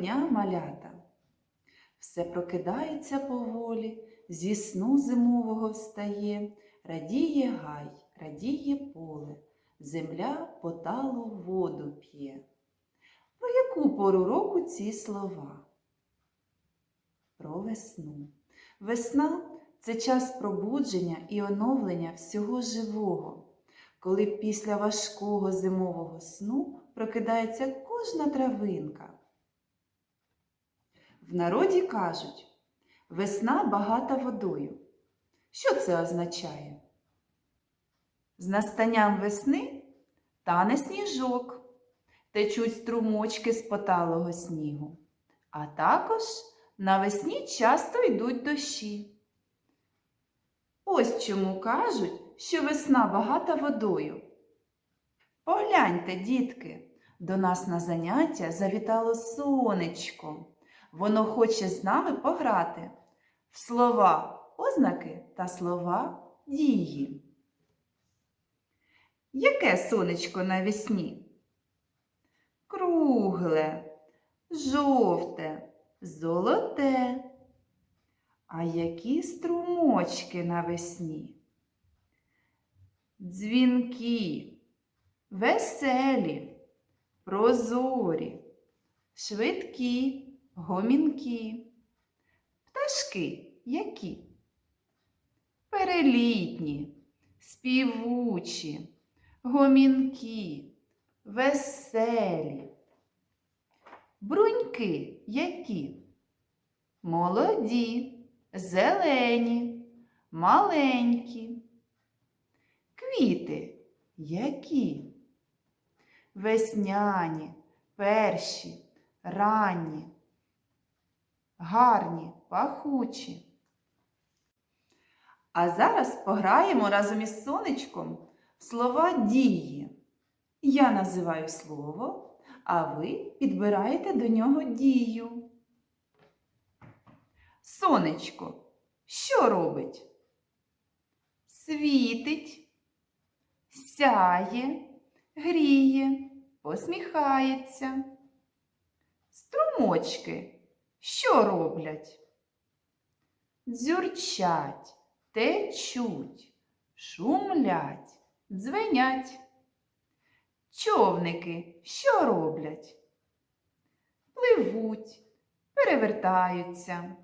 дня, малята! Все прокидається поволі, зі сну зимового встає, радіє гай, радіє поле, земля поталу воду п'є. Про яку пору року ці слова? Про весну. Весна це час пробудження і оновлення всього живого, коли після важкого зимового сну прокидається кожна травинка. В народі кажуть, весна багата водою. Що це означає? З настанням весни тане сніжок, течуть струмочки з поталого снігу, а також навесні часто йдуть дощі. Ось чому кажуть, що весна багата водою. Погляньте, дітки, до нас на заняття завітало сонечко. Воно хоче з нами пограти в слова ознаки та слова дії. Яке сонечко навесні? Кругле, жовте, золоте. А які струмочки навесні? Дзвінки, веселі, прозорі, швидкі, гомінкі. Пташки які? Перелітні, співучі, гомінкі, веселі. Бруньки які? Молоді, зелені, маленькі. Квіти які? Весняні, перші, ранні, гарні, пахучі. А зараз пограємо разом із сонечком в слова дії. Я називаю слово, а ви підбираєте до нього дію. Сонечко, що робить? Світить, сяє, гріє, посміхається. Струмочки, що роблять? Дзюрчать, течуть, шумлять, дзвенять. Човники що роблять? Пливуть, перевертаються.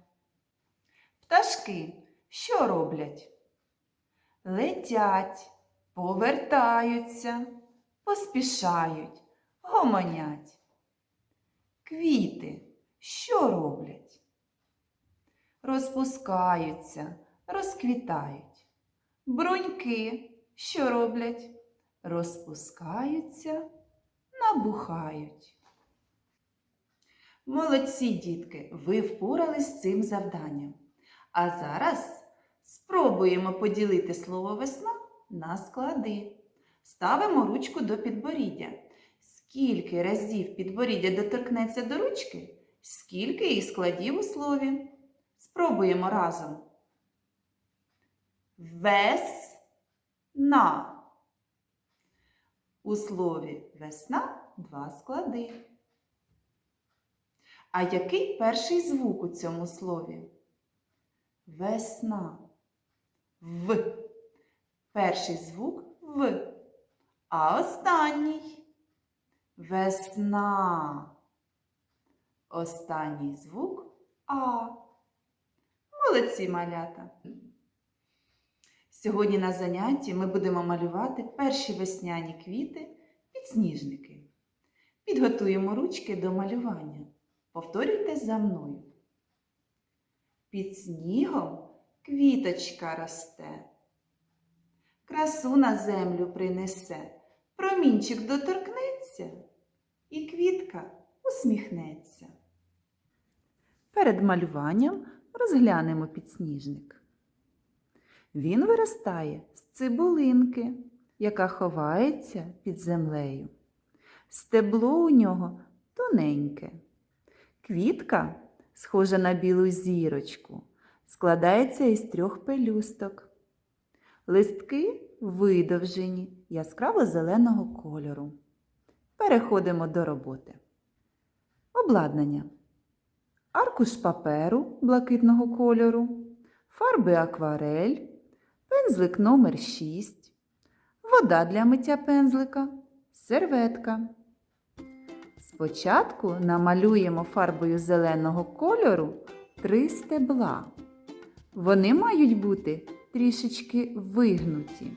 Пташки що роблять? Летять, повертаються, поспішають, гомонять. Квіти що роблять? Розпускаються, розквітають. Бруньки що роблять? Розпускаються, набухають. Молодці, дітки, ви впорались з цим завданням. А зараз спробуємо поділити слово весна на склади. Ставимо ручку до підборіддя. Скільки разів підборіддя доторкнеться до ручки, скільки їх складів у слові. Спробуємо разом. Весна. У слові весна два склади. А який перший звук у цьому слові? Весна. В. Перший звук В. А останній весна. Останній звук А. Молодці малята. Сьогодні на занятті ми будемо малювати перші весняні квіти підсніжники. Підготуємо ручки до малювання. Повторюйте за мною. Під снігом квіточка росте, красу на землю принесе, промінчик доторкнеться, і квітка усміхнеться. Перед малюванням розглянемо підсніжник. Він виростає з цибулинки, яка ховається під землею. Стебло у нього тоненьке. Квітка, схожа на білу зірочку, складається із трьох пелюсток. Листки видовжені, яскраво зеленого кольору. Переходимо до роботи. Обладнання. Аркуш паперу блакитного кольору, фарби акварель, пензлик номер 6, вода для миття пензлика, серветка. Спочатку намалюємо фарбою зеленого кольору три стебла. Вони мають бути трішечки вигнуті.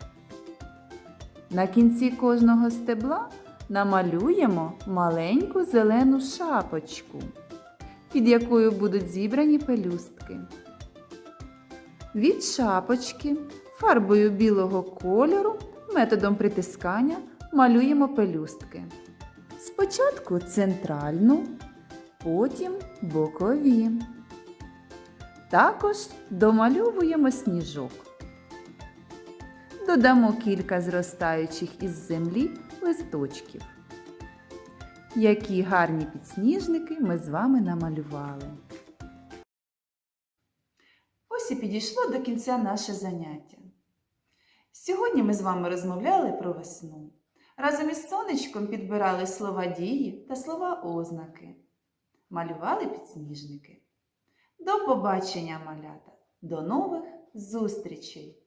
На кінці кожного стебла намалюємо маленьку зелену шапочку, під якою будуть зібрані пелюстки. Від шапочки фарбою білого кольору методом притискання малюємо пелюстки. Спочатку центральну, потім бокові. Також домальовуємо сніжок. Додамо кілька зростаючих із землі листочків. Які гарні підсніжники ми з вами намалювали. Ось і підійшло до кінця наше заняття. Сьогодні ми з вами розмовляли про весну. Разом із сонечком підбирали слова дії та слова ознаки. Малювали підсніжники. До побачення, малята! До нових зустрічей!